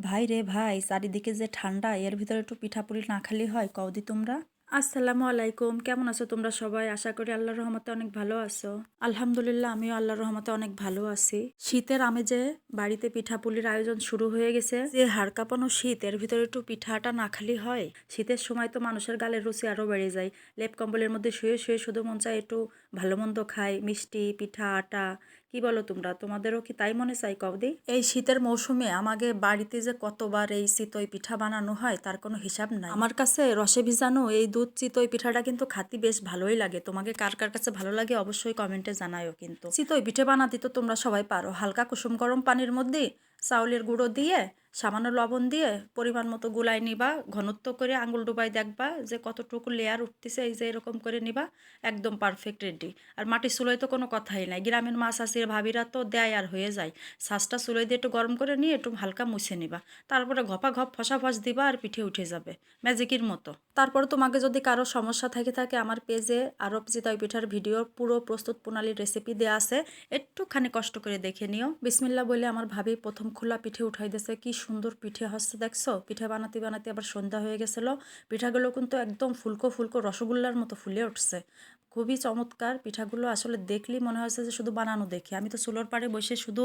ভাই রে ভাই, চারিদিকে যে ঠান্ডা, এর ভিতরে একটু পিঠাপুলি না খালি হয় কওদি তোমরা? আসসালামু আলাইকুম। কেমন আছো তোমরা সবাই? আশা করি আল্লাহর রহমতে অনেক ভালো আছো। আলহামদুলিল্লাহ, আমিও আল্লাহর রহমতে অনেক ভালো আছি। শীতের আমেজে বাড়িতে পিঠাপুলির আয়োজন শুরু হয়ে গেছে। যে হাড় কাঁপানো শীত, এর ভিতরে একটু পিঠাটা না খালি হয়। শীতের সময় তো মানুষের গালের রুচি আরও বেড়ে যায়। লেপ কম্বলের মধ্যে শুয়ে শুয়ে শুধু মন চায় একটু ভালো মন্দ খায় মিষ্টি, পিঠা, আটা। কি বলো তোমরা? তোমাদেরও কি তাই মনে চাই কবদি এই শীতের মৌসুমে আমাকে বাড়িতে যে কতবার এই চিতই পিঠা বানানো হয়, তার কোনো হিসাব নাই। আমার কাছে রসে ভিজানো এই দুধ চিতই পিঠাটা কিন্তু খাতি বেশ ভালোই লাগে। তোমাকে কার কার কাছে ভালো লাগে অবশ্যই কমেন্টে জানায়ও কিন্তু। চিতই পিঠে বানাতে তো তোমরা সবাই পারো। হালকা কুসুম গরম পানির মধ্যে চাউলের গুঁড়ো দিয়ে সামান্য লবণ দিয়ে পরিমাণ মতো গুলাই নিবা, ঘনত্ব করে আঙুল ডুবাই দেখবা যে কতটুকু লেয়ার উঠতেছে, এই যে এরকম করে নিবা, একদম পারফেক্ট রেডি আর মাটির চুলোয় তো কোনো কথাই নাই। গ্রামের মাছ আসির ভাবিরা তো দেয় আর হয়ে যায়। শ্বাসটা চুলোয় দিয়ে একটু গরম করে নিয়ে একটু হালকা মুছে নিবা। তারপরে ঘপা ঘপ ফসা ফস দিবা আর পিঠে উঠে যাবে। ম্যাজিকের মতো। তারপর তোমাকে যদি কারও সমস্যা থাকে থাকে আমার পেজে আরও চিতই পিঠার ভিডিওর পুরো প্রস্তুত প্রণালীর রেসিপি দেওয়া আছে। একটুখানি কষ্ট করে দেখে নিও। বিসমিল্লা বলে আমার ভাবি প্রথম খোলা পিঠে উঠাই দিয়েছে, কি সুন্দর পিঠে হচ্ছে দেখছ? পিঠে বানাতে বানাতে আবার সন্ধ্যা হয়ে গেছিল। পিঠাগুলো কিন্তু একদম ফুলকো ফুলকো রসগোল্লার মতো ফুলে উঠছে। খুবই চমৎকার। পিঠাগুলো আসলে দেখলেই মনে হচ্ছে যে শুধু বানানো দেখি। আমি তো চুলোর পাড়ে বসে শুধু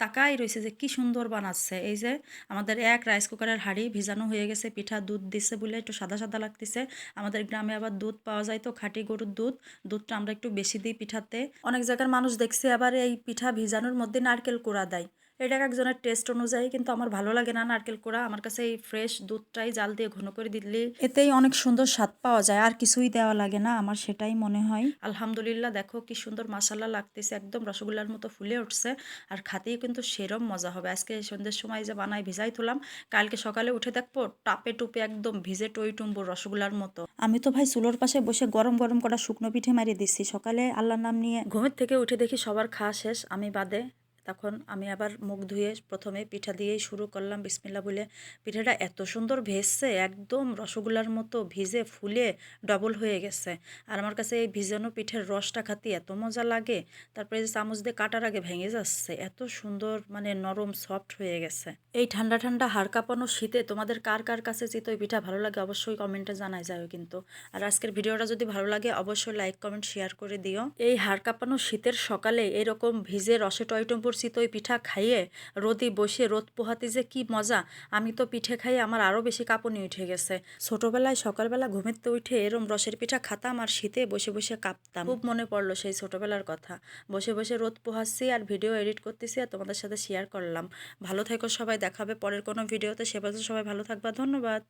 তাকাই রয়েছে যে কি সুন্দর বানাচ্ছে। এই যে আমাদের এক রাইস কুকারের হাঁড়ি ভিজানো হয়ে গেছে, পিঠা দুধ দিছে বলে একটু সাদা সাদা লাগতেছে। আমাদের গ্রামে আবার দুধ পাওয়া যায় তো, খাঁটি গরুর দুধ। দুধটা আমরা একটু বেশি দিই পিঠাতে। অনেক জায়গার মানুষ দেখছে আবার এই পিঠা ভিজানোর মধ্যে নারকেল কোড়া দেয়। এটা এক একজনের টেস্ট অনুযায়ী কিন্তু আমার ভালো লাগে না নারকেল কোড়া। আমার কাছে এই ফ্রেশ দুধটাই জাল দিয়ে ঘন করে দিলে এতেই অনেক সুন্দর স্বাদ পাওয়া যায় আর কিছুই দেওয়া লাগে না আমার সেটাই মনে হয়। আলহামদুলিল্লাহ দেখো কি সুন্দর মাসাল্লা লাগতেছে একদম রসগোল্লার মতো ফুলে উঠছে আর খাতেই কিন্তু সেরম মজা হবে। আজকে সন্ধ্যের সময় যে বানাই ভিজাই তুলাম কালকে সকালে উঠে দেখব টাপে টুপে একদম ভিজে টই টুম্বুর রসগোল্লার মতো। আমি তো ভাই চুলোর পাশে বসে গরম গরম করা শুকনো পিঠে মারিয়ে দিচ্ছি সকালে আল্লাহর নাম নিয়ে ঘুমের থেকে উঠে দেখি সবার খাওয়া শেষ আমি বাদে তখন আমি আবার মুখ ধুয়ে প্রথমে পিঠা দিয়েই শুরু করলাম বিসমিল্লা বলে। পিঠাটা এত সুন্দর ভেসছে একদম রসগোল্লার মতো ভিজে, ফুলে ডবল হয়ে গেছে। আর আমার কাছে এই ভিজানো পিঠের রসটা খাতি এত মজা লাগে, তারপরে যে চামচ দিয়ে কাটার আগে ভেঙে যাচ্ছে, এত সুন্দর মানে নরম সফট হয়ে গেছে। এই ঠান্ডা ঠান্ডা হাড় কাঁপানো শীতে তোমাদের কার কার কাছে চিতই পিঠা ভালো লাগে অবশ্যই কমেন্টে জানাই যাও কিন্তু। আর আজকের ভিডিওটা যদি ভালো লাগে অবশ্যই লাইক কমেন্ট শেয়ার করে দিও। এই হাড় কাঁপানো শীতের সকালে এরকম ভিজে রসে টয়টম্পুর চিতই পিঠা খাইয়ে রোদে বসে রোদ পোহাতে যে কি মজা, আমি তো পিঠে খাইয়ে আমার আরও বেশি কাঁপুনি উঠে গেছে। ছোটবেলায় সকালবেলা ঘুমেতে উঠে এরম রসের পিঠা খাতাম আর শীতে বসে বসে কাঁপতাম। খুব মনে পড়ল সেই ছোটবেলার কথা। বসে বসে রোদ পোহাচ্ছি আর ভিডিও এডিট করতেছি আর তোমাদের সাথে শেয়ার করলাম। ভালো থেকো সবাই, দেখাবে পরের কোনো ভিডিওতে। সে সবাই ভালো থাকবা, ধন্যবাদ।